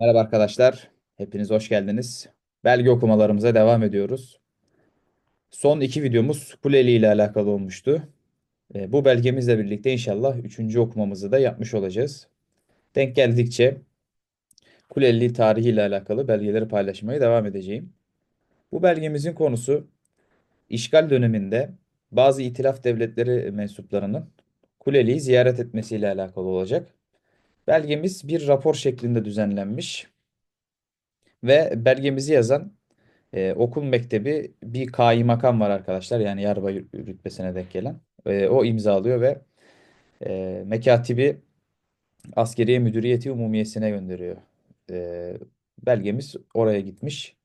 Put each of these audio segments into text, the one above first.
Merhaba arkadaşlar. Hepiniz hoş geldiniz. Belge okumalarımıza devam ediyoruz. Son iki videomuz Kuleli ile alakalı olmuştu. E, bu belgemizle birlikte inşallah üçüncü okumamızı da yapmış olacağız. Denk geldikçe Kuleli tarihi ile alakalı belgeleri paylaşmaya devam edeceğim. Bu belgemizin konusu işgal döneminde bazı itilaf devletleri mensuplarının Kuleli'yi ziyaret etmesiyle alakalı olacak. Belgemiz bir rapor şeklinde düzenlenmiş ve belgemizi yazan Ee, okul mektebi bir kaymakam var arkadaşlar. Yani yarbay rütbesine denk gelen. Ee, o imzalıyor ve e, mekatibi askeriye müdüriyeti umumiyesine gönderiyor. Ee, belgemiz oraya gitmiş.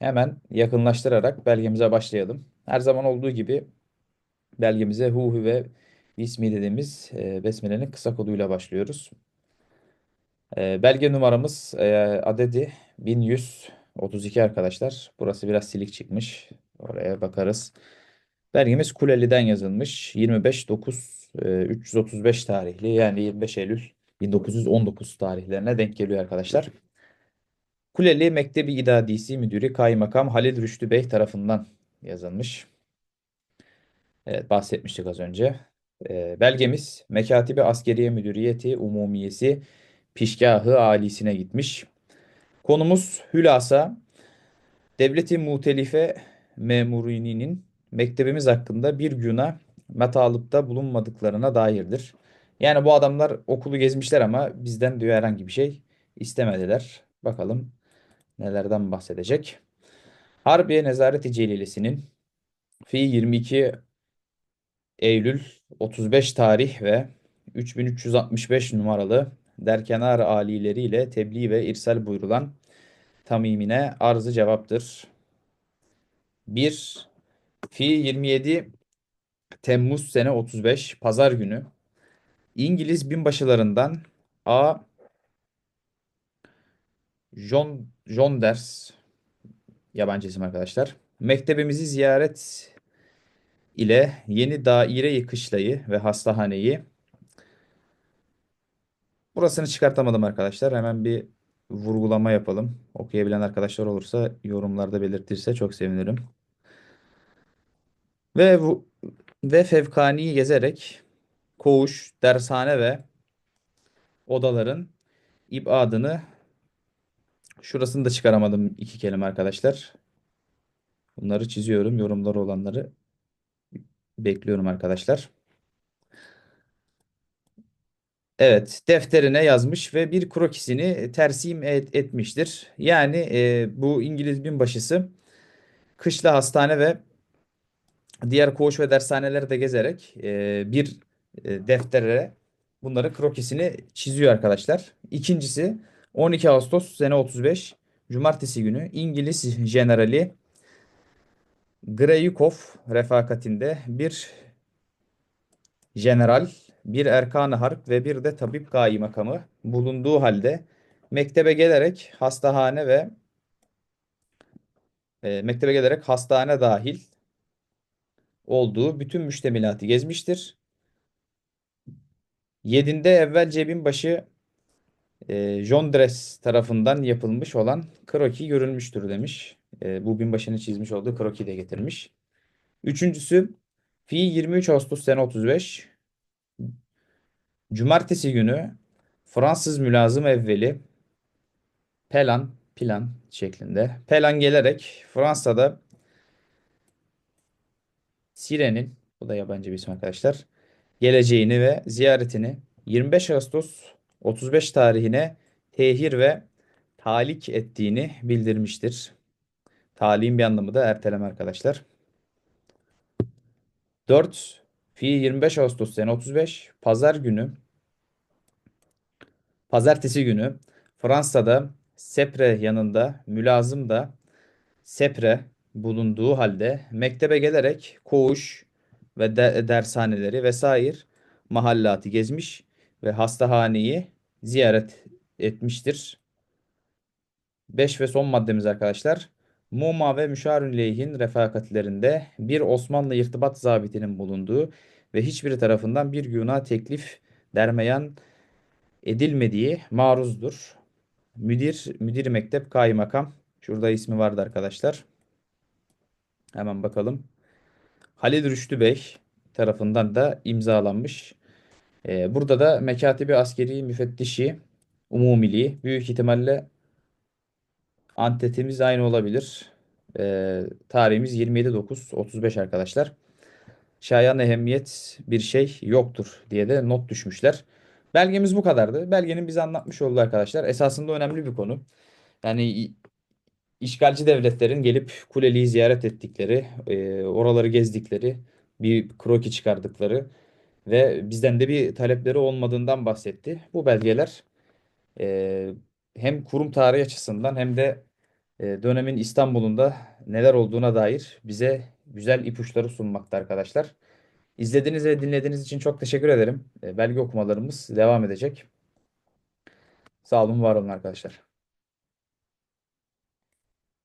Hemen yakınlaştırarak belgemize başlayalım. Her zaman olduğu gibi belgemize hu hu ve bismi dediğimiz e, besmelenin kısa koduyla başlıyoruz. Ee, belge numaramız e, adedi 1132 arkadaşlar. Burası biraz silik çıkmış. Oraya bakarız. Belgemiz Kuleli'den yazılmış. 25-9-335 tarihli yani 25 Eylül 1919 tarihlerine denk geliyor arkadaşlar. Kuleli Mektebi İdadisi Müdürü Kaymakam Halil Rüştü Bey tarafından yazılmış. Evet bahsetmiştik az önce. Ee, belgemiz Mekatibi Askeriye Müdüriyeti Umumiyesi Pişgahı Alisi'ne gitmiş. Konumuz hülasa devleti mutelife memurinin mektebimiz hakkında bir güna metalıpta bulunmadıklarına dairdir. Yani bu adamlar okulu gezmişler ama bizden diyor herhangi bir şey istemediler. Bakalım nelerden bahsedecek. Harbiye Nezareti Celilesi'nin fi 22 Eylül 35 tarih ve 3365 numaralı derkenar alileriyle tebliğ ve irsal buyurulan tamimine arzı cevaptır. 1. Fi 27 Temmuz sene 35 Pazar günü İngiliz binbaşılarından A. John, John Ders yabancı isim arkadaşlar. Mektebimizi ziyaret ile yeni daire kışlayı ve hastahaneyi burasını çıkartamadım arkadaşlar. Hemen bir vurgulama yapalım. Okuyabilen arkadaşlar olursa yorumlarda belirtirse çok sevinirim. Ve bu ve fevkani gezerek koğuş, dershane ve odaların ibadını şurasını da çıkaramadım iki kelime arkadaşlar. Bunları çiziyorum. Yorumları olanları bekliyorum arkadaşlar. Evet, defterine yazmış ve bir krokisini tersim et, etmiştir. Yani e, bu İngiliz binbaşısı kışla hastane ve diğer koğuş ve dershaneleri de gezerek e, bir e, deftere bunları krokisini çiziyor arkadaşlar. İkincisi 12 Ağustos sene 35 Cumartesi günü İngiliz Generali Greyukov refakatinde bir general, bir erkan-ı harp ve bir de tabip kaymakamı bulunduğu halde mektebe gelerek hastahane ve e, mektebe gelerek hastane dahil olduğu bütün müştemilatı gezmiştir. Yedinde evvelce binbaşı e, John Dress tarafından yapılmış olan kroki görülmüştür demiş. E, bu binbaşının çizmiş olduğu kroki de getirmiş. Üçüncüsü fi 23 Ağustos sene 35 Cumartesi günü Fransız mülazım evveli Pelan plan şeklinde Pelan gelerek Fransa'da Sire'nin bu da yabancı bir isim arkadaşlar geleceğini ve ziyaretini 25 Ağustos 35 tarihine tehir ve talik ettiğini bildirmiştir. Talihin bir anlamı da erteleme arkadaşlar. 4. Fi 25 Ağustos sene 35 Pazar günü Pazartesi günü Fransa'da Sepre yanında mülazım da Sepre bulunduğu halde mektebe gelerek koğuş ve de dershaneleri vesaire mahallatı gezmiş ve hastahaneyi ziyaret etmiştir. 5 ve son maddemiz arkadaşlar. Muma ve Leyhin refakatlerinde bir Osmanlı irtibat zabitinin bulunduğu ve hiçbiri tarafından bir güna teklif dermeyan edilmediği maruzdur. Müdir, müdür mektep, kaymakam. Şurada ismi vardı arkadaşlar. Hemen bakalım. Halil Rüştü Bey tarafından da imzalanmış. Ee, burada da Mekatibi Askeri Müfettişi Umumiliği. Büyük ihtimalle Antetimiz aynı olabilir. Ee, tarihimiz 27.9.35 arkadaşlar. Şayan ehemmiyet bir şey yoktur diye de not düşmüşler. Belgemiz bu kadardı. Belgenin bize anlatmış olduğu arkadaşlar. Esasında önemli bir konu. Yani işgalci devletlerin gelip Kuleli'yi ziyaret ettikleri, e, oraları gezdikleri, bir kroki çıkardıkları ve bizden de bir talepleri olmadığından bahsetti. Bu belgeler e, hem kurum tarihi açısından hem de e, dönemin İstanbul'unda neler olduğuna dair bize güzel ipuçları sunmakta arkadaşlar. İzlediğiniz ve dinlediğiniz için çok teşekkür ederim. E, Belge okumalarımız devam edecek. Sağ olun, var olun arkadaşlar.